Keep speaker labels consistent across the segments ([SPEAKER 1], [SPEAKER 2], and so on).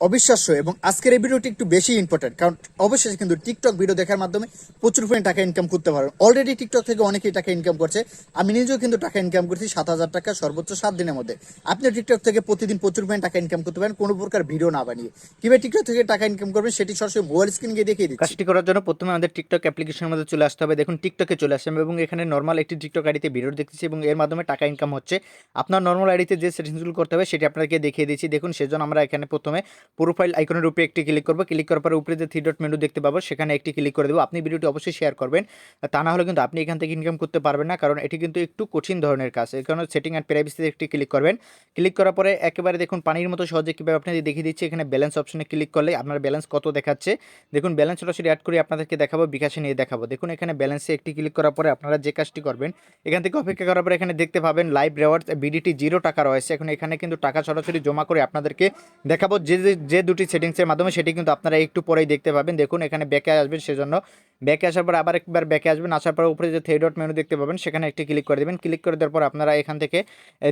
[SPEAKER 1] অবিশ্বাস্য এবং আজকের এই ভিডিওটি একটু বেশি ইম্পর্টেন্ট কারণ অবশ্যই কিন্তু টিকটক ভিডিও দেখার মাধ্যমে প্রচুর পরিমাণে টাকা ইনকাম করতে পারবেন অলরেডি টিকটক থেকে অনেকেই টাকা ইনকাম করছে। আমি নিজেও কিন্তু টাকা ইনকাম করছি সাত হাজার টাকা সর্বোচ্চ সাত দিনের মধ্যে। আপনি টিকটক থেকে প্রতিদিন প্রচুর পরিমাণে টাকা ইনকাম করতে পারেন, কোনো প্রকার ভিডিও না বানিয়ে। কীভাবে টিকটক থেকে টাকা ইনকাম করবেন সেটি সরাসরি মোবাইল স্ক্রিন গিয়ে দেখিয়ে দিচ্ছি।
[SPEAKER 2] কাজটি করার জন্য প্রথমে আমাদের টিকটক অ্যাপ্লিকেশনের মধ্যে চলে আসতে হবে। দেখুন টিকটকে চলে আসলাম এবং এখানে নর্মাল একটি টিকটক আইডিতে ভিডিও দেখতেছি এবং এর মাধ্যমে টাকা ইনকাম হচ্ছে। আপনার নর্মাল আইডিতে যে সেটিংসগুলো করতে হবে সেটি আপনাকে দেখিয়ে দিচ্ছি। দেখুন, সেজন্য আমরা এখানে প্রথমে প্রোফাইল আইকনের উপরে একটি ক্লিক করব। ক্লিক করার পরে উপরে যে থ্রি ডট মেনু দেখতে পাবো, সেখানে একটি ক্লিক করে দেবো। আপনি ভিডিওটি অবশ্যই শেয়ার করবেন। তা না হলে কিন্তু আপনি এখান থেকে ইনকাম করতে পারবেন না, কারণ এটি কিন্তু একটু কঠিন ধরনের কাজ। এখানে সেটিং অ্যান্ড প্রাইভেসিতে একটি ক্লিক করবেন। ক্লিক করার পরে একেবারে দেখুন, পানির মতো সহজে কীভাবে আপনাদের দেখিয়ে দিচ্ছি, এখানে ব্যালেন্স অপশনে ক্লিক করলে আপনার ব্যালেন্স কত দেখাচ্ছে। দেখুন ব্যালেন্স সরাসরি অ্যাড করে আপনাদেরকে দেখাবো, বিকাশে নিয়ে দেখাবো। দেখুন, এখানে ব্যালেন্সে একটি ক্লিক করার পরে আপনারা যে কাজটি করবেন, এখান থেকে অপেক্ষা করার পরে এখানে দেখতে পাবেন লাইভ রেওয়ার্ডস বিডিটি জিরো টাকা রয়েছে। এখন এখানে কিন্তু টাকা সরাসরি জমা করে আপনাদেরকে দেখাবো। যে যে- যে দুটি সেটিংসের মাধ্যমে সেটি কিন্তু আপনারা একটু পরেই দেখতে পাবেন। দেখুন, এখানে ব্যাকে আসবেন সেজন্য। ব্যাকে আসার পর আবার একবার ব্যাকে আসবেন। আসার পর উপরে যে থ্রি ডট মেনু দেখতে পাবেন, সেখানে একটি ক্লিক করে দেবেন। ক্লিক করে দেওয়ার পর আপনারা এখান থেকে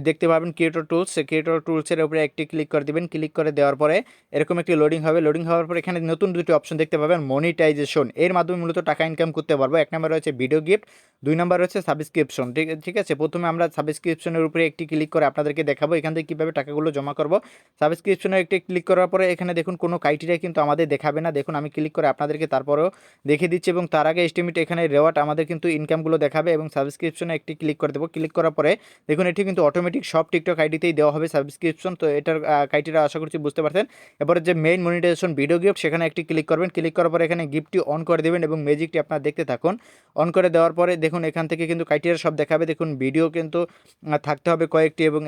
[SPEAKER 2] দেখতে পাবেন ক্রিয়েটর টুলস ক্রিয়েটর টুলসের উপরে একটি ক্লিক করে দেবেন। ক্লিক করে দেওয়ার পরে এরকম একটি লোডিং হবে। লোডিং হওয়ার পর এখানে নতুন দুটি অপশন দেখতে পাবেন মনিটাইজেশন এর মাধ্যমে মূলত টাকা ইনকাম করতে পারব। এক নম্বর রয়েছে ভিডিও গিফট দুই নম্বর রয়েছে সাবস্ক্রিপশন ঠিক ঠিক আছে? প্রথমে আমরা সাবস্ক্রিপশনের উপরে একটি ক্লিক করে আপনাদেরকে দেখাবো। এখান থেকে কীভাবে টাকাগুলো জমা করব। সাবস্ক্রিপশনে একটি ক্লিক করার পরে এখানে দেখুন কোনো ক্রাইটেরিয়া কিন্তু আমাদের দেখাবে না। দেখুন, আমি ক্লিক করে আপনাদেরকে তারপরেও দেখিয়ে দিচ্ছি এবং তার আগে এস্টিমেট এখানে রেওয়ার্ড আমাদের কিন্তু ইনকামগুলো দেখাবে এবং সাবস্ক্রিপশনে একটি ক্লিক করে দেবো। ক্লিক করার পরে দেখুন, এটি কিন্তু অটোমেটিক সব টিকটক আইডিতেই দেওয়া হবে সাবস্ক্রিপশন তো এটার ক্রাইটেরিয়া আশা করছি বুঝতে পারছেন। এবারে যে মেইন মনিটাইজেশন ভিডিও গিফট সেখানে একটি ক্লিক করবেন। ক্লিক করার পরে এখানে গিফটটি অন করে দেবেন এবং ম্যাজিকটি আপনারা দেখতে থাকুন। অন করে দেওয়ার পরে দেখুন, এখান থেকে কিন্তু ক্রাইটেরিয়া সব দেখাবে। দেখুন ভিডিও কিন্তু থাকতে হবে কয়েকটি এবং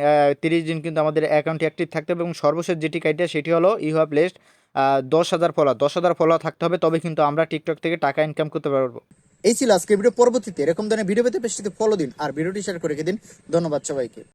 [SPEAKER 2] তিরিশ দিন কিন্তু আমাদের অ্যাকাউন্টটি অ্যাক্টিভ থাকতে হবে এবং সর্বশেষ যেটি ক্রাইটেরিয়া সেটি হলো ইউ হ্যাভ লেস্ট দশ হাজার ফলো দশ হাজার ফলো থাকতে হবে, তবে কিন্তু আমরা টিকটক থেকে টাকা ইনকাম করতে পারব।
[SPEAKER 1] এই ছিল আজকের ভিডিও পরবর্তীতে এরকম ধরনের ভিডিও পেতে পেজটিতে ফলো দিন আর ভিডিওটি শেয়ার করে দিন। ধন্যবাদ সবাইকে।